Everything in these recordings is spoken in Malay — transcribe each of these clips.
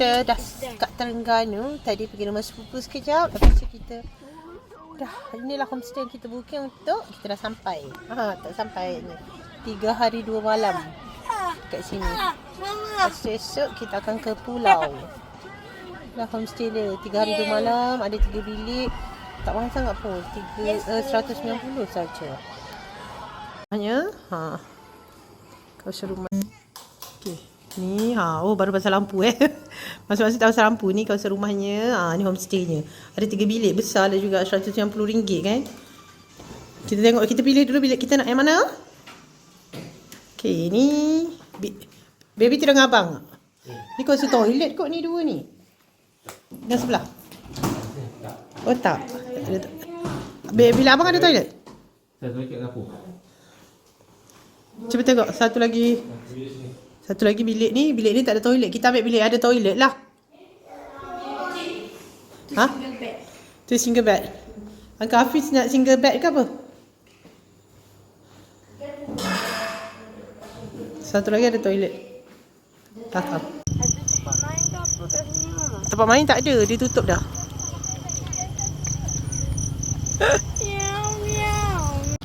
Kita dah kat Terengganu. Tadi pergi rumah sepupu sekejap. Lepas tu kita dah Inilah homestay yang kita booking untuk Kita dah sampai. Ha, Tak sampai ni. Tiga hari dua malam Kat sini. Lepas esok kita akan ke pulau. Dah homestay dia. Tiga hari dua malam Ada tiga bilik. Tak mahal sangat pun. Tiga, eh, uh, 190 saja. Hanya, ha. Kawasan rumah. Okey. Ni, ha. Oh, baru pasal lampu eh. Masuk-masuk tak pasal lampu. Ni kawasan rumahnya. Ha, ni homestaynya. Ada tiga bilik. Besar lah juga. RM190 kan. Kita tengok. Kita pilih dulu bilik kita nak yang mana. Okey, ni. Baby tidur dengan abang. Ni kawasan toilet kot ni dua ni. Yang sebelah. Oh tak. Bila abang ada toilet? Saya kat dapur. Cuba tengok. Satu lagi. Satu lagi bilik ni. Bilik ni tak ada toilet. Kita ambil bilik ada toilet lah. Ha? Tu single bed. Uncle Hafiz nak single bed ke apa? Satu lagi ada toilet. Tak tahu. Tempat main tak ada. Dia tutup dah.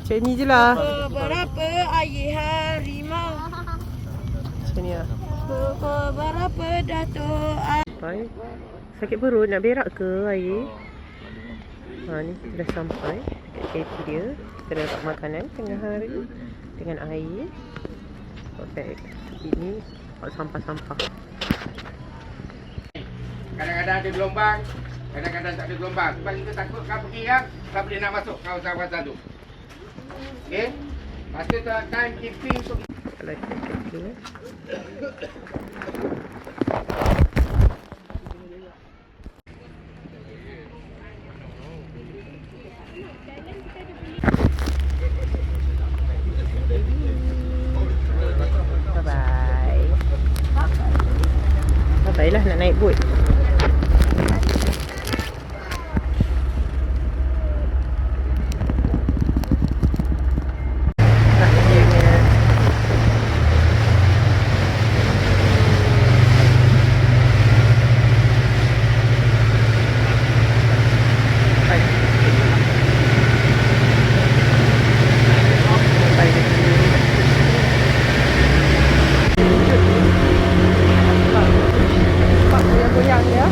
Macam ni je lah. Beberapa ayah harimau. Ni lah. Beberapa datuk Sampai. Sakit perut nak berak ke air? Ha ni kita dah sampai dekat cafe dia. Kita dah dapat makanan tengah hari dengan air. Perfect. Ini buat sampah-sampah. Kadang-kadang ada gelombang, kadang-kadang tak ada gelombang. Sebab kita takut kau pergi kan, kau boleh nak masuk kawasan-kawasan tu. Okey? Masa tu time keeping untuk Kalau kita cafe ni. Bye-bye. Bye-bye lah nak naik boat. Nak viewnya. Bye. Bye. Pak goyang-goyang dia.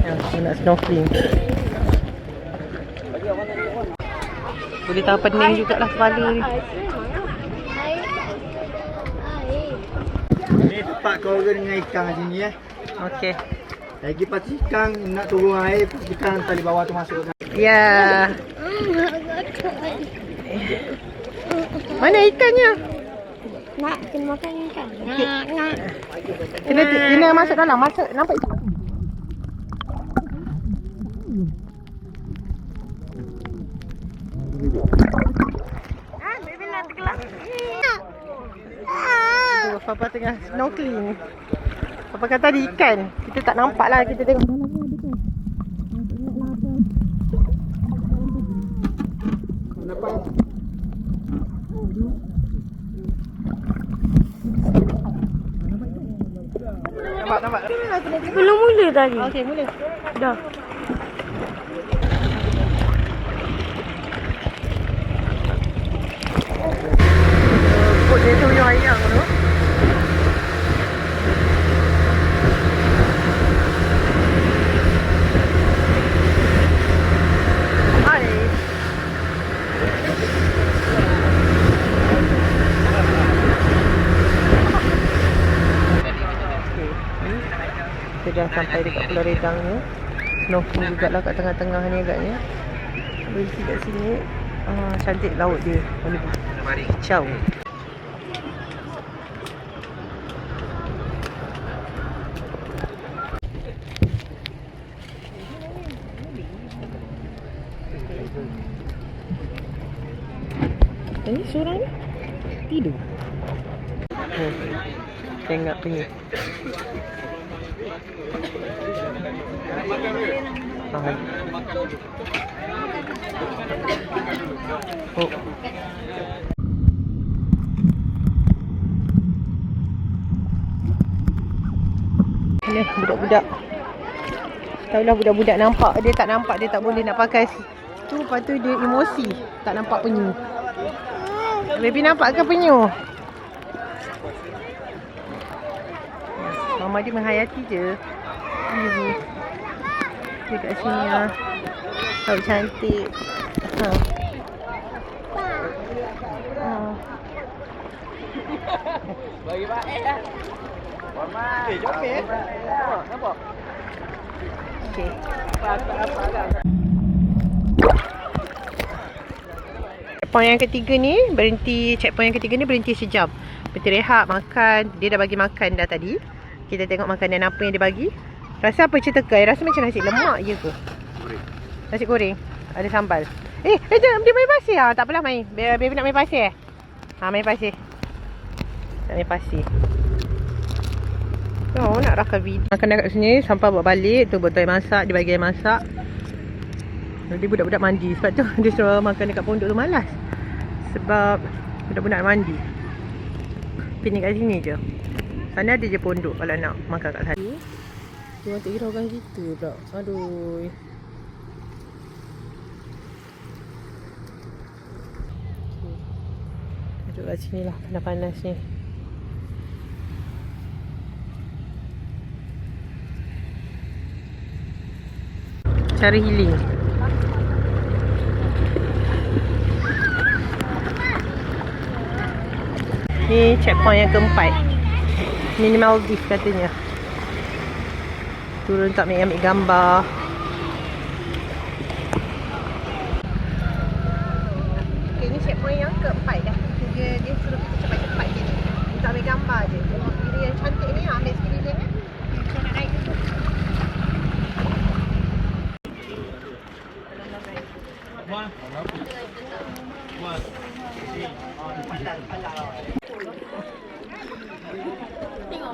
Yang aku nak snorkeling. Boleh tahan pening jugalah kepala ni. Ni tempat kau dengan ikan kat sini eh. Okey. Lagi pas ikan nak turun air, pas ikan tali bawah tu masuk ke Ya. Mana ikannya? Nak kena makan ikan. Nak nak. Kena kena masuk dalam. Masuk nampak ikan. Tu Papa tengah snorkeling. Papa kata ada ikan. Kita tak nampak lah. Kita tengok dalam ni ada. Nampak nampak. Belum mula tadi. Okey, mula. Dah. Kita dah sampai dekat pulau redang ni. Snorkeling jugalah kat tengah-tengah ni agaknya. Berhenti kat sini. Ah, Cantik laut dia. Boleh Ciao. Ini seorang ni? Tidur. Oh, tengok punya. Ah. Oh. Ni budak-budak. Tahulah budak-budak nampak dia tak nampak dia tak boleh nak pakai tu lepas tu dia emosi tak nampak penyu. Baby nampak ke penyu? Mama dia menghayati je. Ibu. Dia kat sini ah. Tahu cantik. Ha. Ha. Eh, jom eh. Nampak? Okay. Checkpoint yang ketiga ni berhenti checkpoint yang ketiga ni berhenti sejam. Berhenti rehat, makan. Dia dah bagi makan dah tadi. Kita tengok makanan apa yang dia bagi. Rasa apa cerita kai? Rasa macam nasi lemak je ke? Nasi goreng. Ada sambal. Eh, eh dia, dia main pasir ah. Tak apalah main. Baby, nak main pasir eh? Ha, main pasir. Nak main pasir. Oh, nak rakam video. Makan kat sini sampai bawa balik. Tu botol masak. Dia bagi air masak. Jadi budak-budak mandi. Sebab tu dia suruh makan dekat pondok tu malas. Sebab budak-budak mandi. Piknik kat sini je. Sana ada je pondok kalau nak makan kat sana. Dia tak hiraukan kita pula. Aduh. Duduk kat sini lah. Panas-panas ni. Cara healing. Ni checkpoint yang keempat. Minimal diff katanya. Turun tak ambil, ambil gambar. Okay, ni checkpoint yang keempat dah. Dia, dia suruh kita cepat-cepat je ni. Untuk ambil gambar je. Kiri yang cantik ni, ambil sekeliling. Kita nak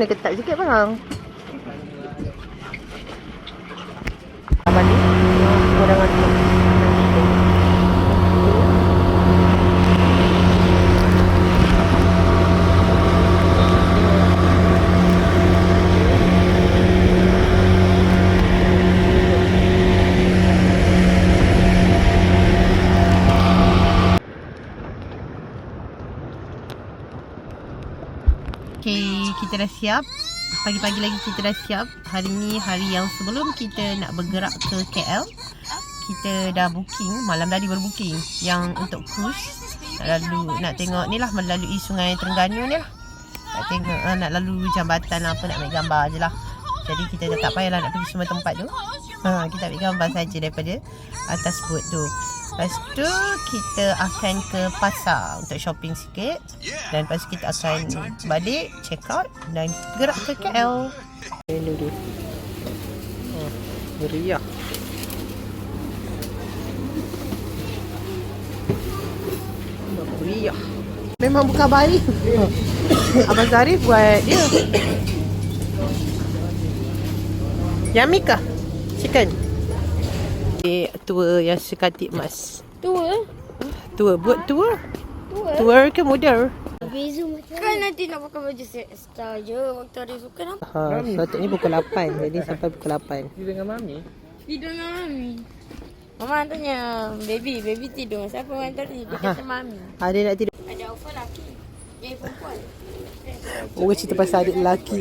Kena ketat sikit bang. Balik. Orang ada. Kita dah siap. Pagi-pagi lagi kita dah siap. Hari ni hari yang sebelum kita nak bergerak ke KL. Kita dah booking, malam tadi baru booking. Yang untuk cruise. Nak lalu, nak tengok ni lah melalui sungai Terengganu ni lah. Nak tengok, uh, nak lalu jambatan apa, nak ambil gambar je lah. Jadi kita dah tak payahlah nak pergi semua tempat tu. Ha, kita ambil gambar saja daripada atas boat tu. Lepas tu kita akan ke pasar untuk shopping sikit. Dan lepas tu kita akan balik, check out dan gerak ke KL. Menu dia. Meriah. Meriah. Memang bukan baik. Abang Zarif buat dia. Yummy kah? Chicken. Eh, tua yang sekatik emas. Tua. Tua, buat tua. Tua. Tua ke muda? Beza macam Kan nanti nak pakai baju set star je waktu hari suka nampak. Ha, sepatutnya pukul 8. Jadi sampai pukul 8. Dia dengan mami. Tidur dengan mami. Mama tanya, baby, baby tidur. Siapa yang hantar ni? Dia kata mami. Ada nak tidur. Ada offer laki. Eh, perempuan. Orang cerita pasal adik lelaki.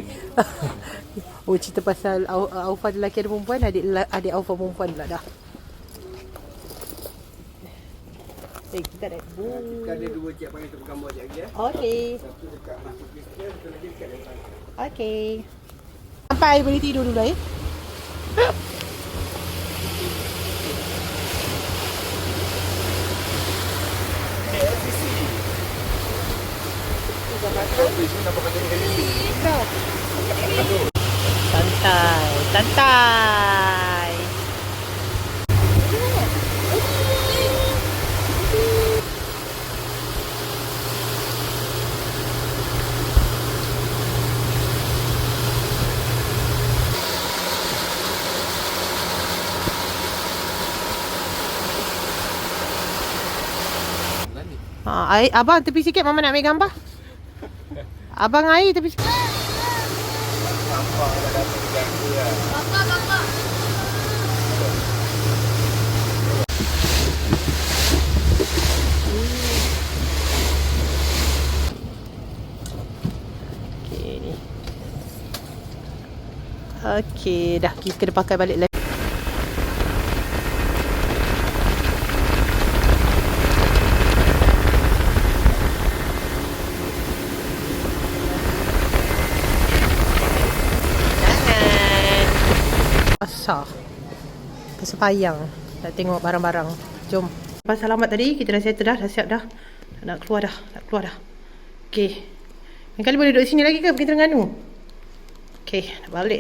Orang cerita pasal Aufa ada lelaki ada perempuan, adik adik Aufa perempuan pula dah. Eh, kita dah. Ada dua cik panggil tu gambar cik lagi eh. Okey. Okey. Sampai boleh tidur dulu eh. Santai, santai. Ha, abang tepi sikit mama nak ambil gambar. Abang air tepi sikit. Okey. Okey, dah kita kena pakai balik lagi. Jangan. Pasar. Pasar payang. Nak tengok barang-barang. Jom. Lepas selamat tadi, kita dah settle dah. Dah siap dah. Nak keluar dah. Nak keluar dah. Okey. Yang kali boleh duduk sini lagi ke? Pergi Terengganu. Okey, nak balik.